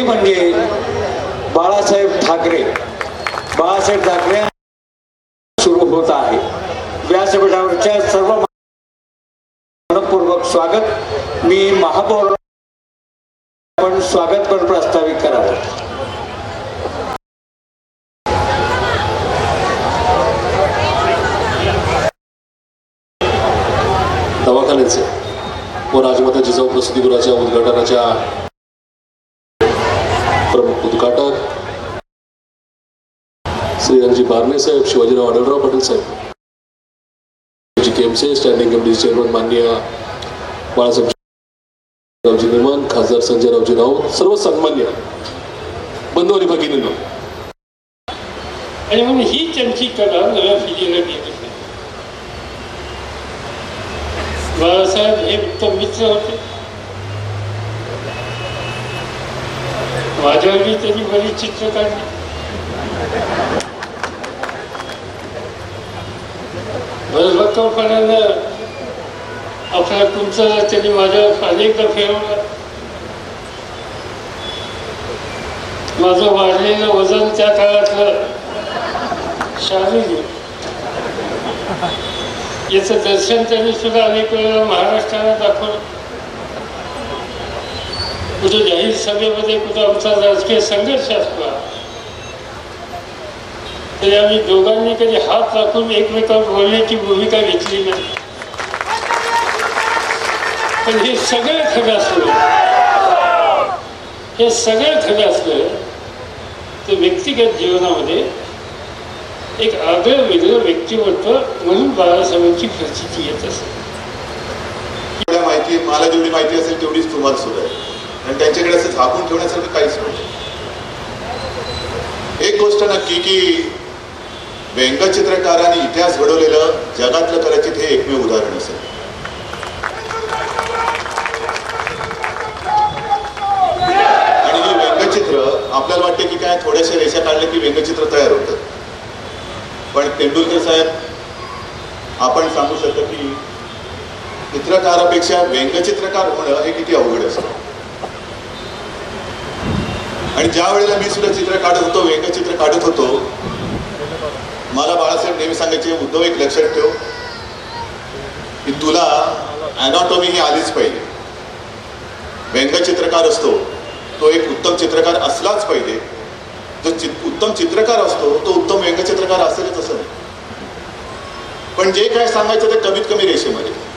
ते म्हणजे बाळासाहेब ठाकरे. बाळासाहेब ठाकरे सुरू होत आहे. व्यासपीठावरच्या सर्व मनपूर्वक स्वागत. मी महापौर आपण स्वागत पण प्रस्तावित करावं दवाखान्याचे व राजमाता जिजाऊ प्रसिद्धीगृहाच्या उद्घाटनाच्या उद्घाटक श्री रणजी बारणे साहेब शिवाजीराव आढळराव पाटील साहेब जी केमचे स्टँडिंग कमिटीचे चेअरमन माननीय बाळासाहेब रावजी निर्माण खासदार संजय रावजी राऊत सर्व सन्मान्य बंधू आणि भगिनींनो. आणि म्हणून ही त्यांची कला नव्या पिढीला गेली बाळासाहेब हे उत्तम मित्र होते. माझ्यावरही त्यांनी बरीच चित्र काढली. बरं आपल्या तुमचं त्यांनी माझ्यावर अनेकदा फिरवलं. माझं वाढलेलं वजन त्या काळातलं शारीरिक. याचं दर्शन त्यांनी सुद्धा अनेक वेळेला महाराष्ट्राला दाखवलं. कुठे जाहीर सभेमध्ये कुठं आमचा राजकीय संघर्ष असला तरी आम्ही दोघांनी कधी हात राखून एकमेकांवर बोलण्याची भूमिका घेतली नाही. पण हे सगळं खरं असलं हे सगळं खरं असलं तर व्यक्तिगत जीवनामध्ये एक आगळं वेगळं व्यक्तिमत्व म्हणून बाळासाहेबांची प्रचिती येत असते माहिती मला जेवढी माहिती असेल तेवढीच तुम्हाला सुद्धा आहे आणि त्यांच्याकडे असं झाकून ठेवण्यासारखं काहीच नाही एक गोष्ट नक्की की व्यंगचित्रकारांनी इतिहास घडवलेलं जगातलं कदाचित हे एकमेव उदाहरण असेल. आणि हे व्यंगचित्र आपल्याला वाटते की काय थोड्याशा रेषा काढल्या की व्यंगचित्र तयार होतं. पण तेंडुलकर साहेब आपण सांगू शकतो की चित्रकारापेक्षा व्यंगचित्रकार होणं हे किती अवघड असतं. आणि ज्या वेळेला मी सुद्धा चित्र काढत होतो व्यंगचित्र काढत होतो मला बाळासाहेब नेहमी सांगायचे उद्धव एक लक्षात ठेव की तुला अॅनॉटॉमी ही आलीच पाहिजे. व्यंगचित्रकार असतो तो एक उत्तम चित्रकार असलाच पाहिजे. जो चित उत्तम चित्रकार असतो तो उत्तम व्यंगचित्रकार असेलच असं नाही. पण जे काय सांगायचं ते कमीत कमी रेषेमध्ये.